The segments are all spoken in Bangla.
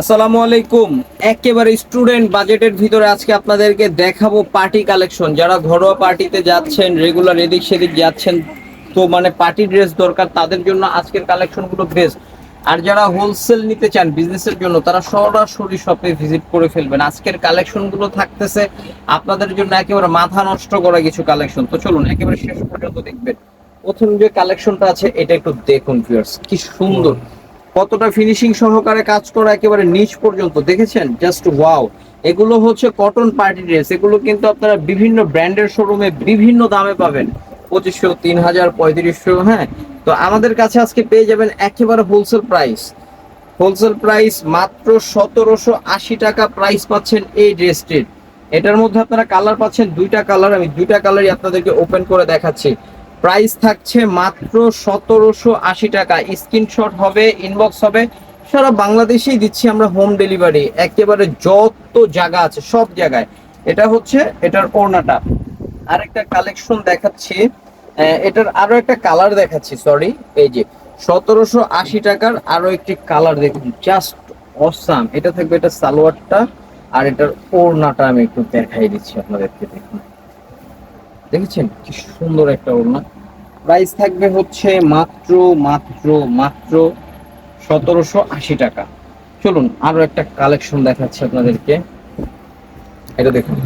আসসালামু আলাইকুম। একেবারে স্টুডেন্ট বাজেটের ভিতরে আজকে আপনাদেরকে দেখাবো পার্টি কালেকশন যারা ঘরোয়া পার্টিতে যাচ্ছেন রেগুলার এদিক সেদিক যাচ্ছেন, তো মানে পার্টি ড্রেস দরকার, তাদের জন্য আজকের কালেকশনগুলো বেস্ট আর যারা হোলসেল নিতে চান বিজনেসের জন্য, তারা সরাসরি শপে ভিজিট করে ফেলবেন। আজকের কালেকশনগুলো থাকতেছে, আপনাদের জন্য একেবারে মাথা নষ্ট করা কিছু কালেকশন তো চলুন, একেবারে শেষ পর্যন্ত দেখবেন। প্রথম যে কালেকশনটা আছে, এটা একটু দেখুন ভিউয়ার্স কি সুন্দর। কতটা ফিনিশিং সহকারে কাজ করা একেবারে নিচ পর্যন্ত? দেখেছেন? জাস্ট ওয়াও এগুলো হচ্ছে কটন পার্টি ড্রেস এগুলো কিন্তু আপনারা বিভিন্ন ব্র্যান্ডের শোরুমে বিভিন্ন দামে পাবেন। পঁচিশশো তিন হাজার পঁয়ত্রিশশো হ্যাঁ? তো আমাদের কাছে আজকে পেয়ে যাবেন একেবারে হোলসেল প্রাইস হোলসেল প্রাইস মাত্র সতেরোশো আশি টাকা প্রাইস পাচ্ছেন এই ড্রেসটির এটার মধ্যে আপনারা কালার পাচ্ছেন দুইটা কালার আমি দুইটা কালারই আপনাদেরকে ওপেন করে দেখাচ্ছি। প্রাইস থাকছে মাত্র সতেরোশো আশি টাকা। স্ক্রিনশট হবে ইনবক্স হবে। সারা বাংলাদেশেই দিচ্ছি আমরা হোম ডেলিভারি একেবারে যত জায়গা আছে, সব জায়গায়। এটা হচ্ছে, এটার ওড়নাটা। আরেকটা কালেকশন দেখাচ্ছি। এটার আরও একটা কালার দেখাচ্ছি সরি এই যে, সতেরোশো আশি টাকার আরও একটি কালার দেখুন জাস্ট অসাম এটা থাকবে এটা সালোয়ারটা, আর এটার ওড়নাটা আমি একটু দেখাই দিচ্ছি আপনাদেরকে দেখুন। দেখেছেন কি সুন্দর একটা ওড়না। প্রাইস থাকবে হচ্ছে মাত্র মাত্র মাত্র সতেরোশো আশি টাকা। চলুন আরও একটা কালেকশন দেখাচ্ছি আপনাদেরকে। এটা দেখুন।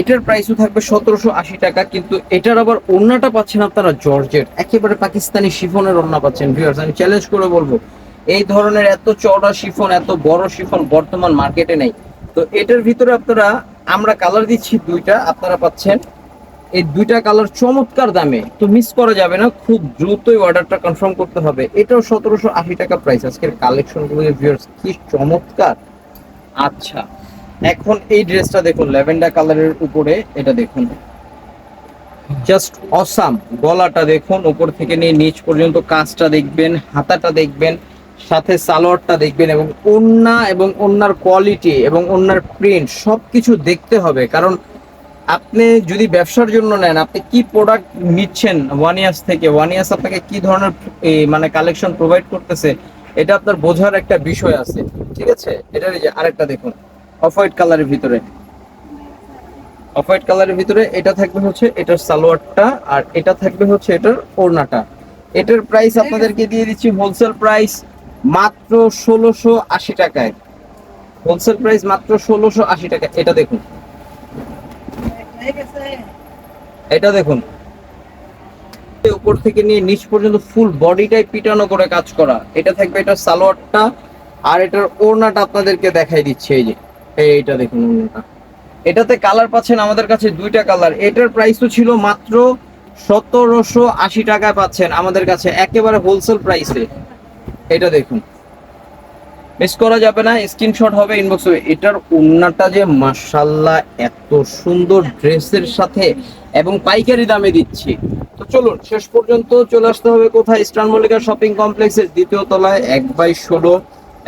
এটার প্রাইসও থাকবে সতেরোশো আশি টাকা, কিন্তু এটার আবার ওড়নাটা পাচ্ছেন আপনারা জর্জের একেবারে পাকিস্তানি শিফনের ওড়না পাচ্ছেন ভিউয়ার্স আমি চ্যালেঞ্জ করে বলব, এই ধরনের এত চওড়া শিফন, এত বড় শিফন বর্তমান মার্কেটে নেই। তো এটার ভিতরে আপনারা আমরা কালার দিচ্ছি দুইটা, আপনারা পাচ্ছেন। এই দুইটা কালার চমৎকার দামে, তো মিস করা যাবে না, খুব দ্রুতই অর্ডারটা কনফার্ম করতে হবে। এটাও সতেরোশো আশি টাকা প্রাইস আজকের কালেকশনগুলো ভিউয়ার্স কি চমৎকার। আচ্ছা এখন এই ড্রেসটা দেখুন ল্যাভেন্ডার কালারের উপরে, এটা দেখুন। জাস্ট অসাম গলাটা দেখুন, উপর থেকে নিয়ে নিচ পর্যন্ত কাজটা দেখবেন, হাতাটা দেখবেন। সাথে সালোয়ারটা দেখবেন এবং ওন্না এবং ওন্নার কোয়ালিটি এবং ওন্নার প্রিন্ট সবকিছু দেখতে হবে। কারণ আপনি যদি ব্যবসার জন্য নেন আপনি কি প্রোডাক্ট নিচ্ছেন ওয়ান ইয়ার্স থেকে ওয়ান ইয়ার্স আপনাকে কি ধরনের মানে কালেকশন প্রোভাইড করতেছে এটা আপনার বোঝার একটা বিষয় আছে। ঠিক আছে? এটার এই যে আরেকটা দেখুন অফ হোয়াইট কালারের ভিতরে। অফ হোয়াইট কালারের ভিতরে এটা থাকবে হচ্ছে এটার সালোয়ারটা আর এটা থাকবে হচ্ছে এটার ওড়নাটা। এটার প্রাইস আপনাদেরকে দিয়ে দিচ্ছি হোলসেল প্রাইস মাত্র ষোলোশো আশি টাকায়। হোলসেল প্রাইস মাত্র ষোলোশো আশি টাকা। এটা দেখুন। এটা দেখুন। উপর থেকে নিয়ে নিচ পর্যন্ত ফুল বডিটাই পিটানো করে কাজ করা। এটা থাকবে এটা সালোয়ারটা আর এটার ওড়নাটা আপনাদেরকে দেখাই দিচ্ছে। এই যে এইটা দেখুন ওড়নাটা। এটাতে কালার পাচ্ছেন আমাদের কাছে দুইটা কালার এটার প্রাইসও ছিল মাত্র সতেরোশো আশি টাকায় পাচ্ছেন আমাদের কাছে। একেবারে হোলসেল প্রাইসে এটা দেখুন। মিস করা যাবে না স্ক্রিনশট হবে ইনবক্স হবে এটার ওড়নাটা যে মাশাল্লাহ, এত সুন্দর ড্রেসের সাথে এবং পাইকারি দামে দিচ্ছি। তো চলুন, শেষ পর্যন্ত চলে আসতে হবে কোথায়? ইস্টার্ন মল্লিকা শপিং কমপ্লেক্সের দ্বিতীয় তলায়, এক বাই ষোলো,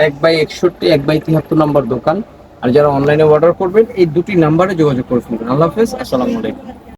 এক বাই একষট্টি, এক বাই তিয়াত্তর নম্বর দোকান। আর যারা অনলাইনে অর্ডার করবেন, এই দুটি নাম্বারে যোগাযোগ করে ফেলবেন। আল্লাহ হাফেজ, আসসালামু আলাইকুম।